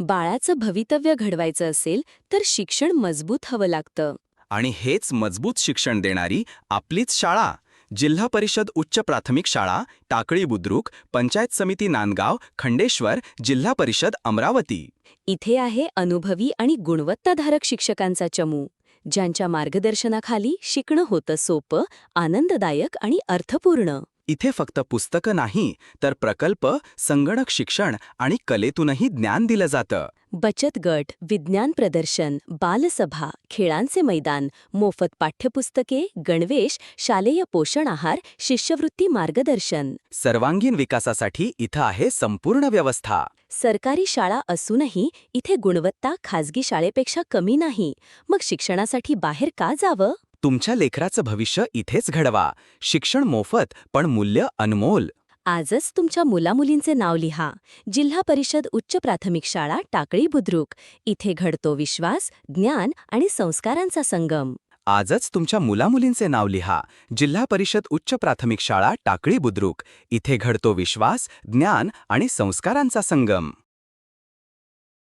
बाळाचं भवितव्य घडवायचं असेल तर शिक्षण मजबूत हवं लागतं. आणि हेच मजबूत शिक्षण देणारी आपलीच शाळा. जिल्हा परिषद उच्च प्राथमिक शाळा टाकळी बुद्रुक पंचायत समिती नांदगाव खंडेश्वर जिल्हा परिषद अमरावती. इथे आहे अनुभवी आणि गुणवत्ताधारक शिक्षकांचा चमू. ज्यांच्या मार्गदर्शनाखाली शिकणं होतं सोपं आनंददायक आणि अर्थपूर्ण. इथे फक्त पुस्तकं नाही तर प्रकल्प संगणक शिक्षण आणि कलेतूनही ज्ञान दिलं जातं. बचत गट विज्ञान प्रदर्शन बालसभा खेळांचे मैदान मोफत पाठ्यपुस्तके गणवेश शालेय पोषण आहार शिष्यवृत्ती मार्गदर्शन. सर्वांगीण विकासासाठी इथं आहे संपूर्ण व्यवस्था. सरकारी शाळा असूनही इथे गुणवत्ता खाजगी शाळेपेक्षा कमी नाही. मग शिक्षणासाठी बाहेर का जावं? तुमच्या लेकराचं भविष्य इथेच घडवा. शिक्षण मोफत पण मूल्य अनमोल. आजच तुमच्या मुलामुलींचे नाव लिहा. जिल्हा परिषद उच्च प्राथमिक शाळा टाकळी बुद्रुक. इथे घडतो विश्वास ज्ञान आणि संस्कारांचा संगम. आजच तुमच्या मुलामुलींचे नाव लिहा. जिल्हा परिषद उच्च प्राथमिक शाळा टाकळी बुद्रुक. इथे घडतो विश्वास ज्ञान आणि संस्कारांचा संगम.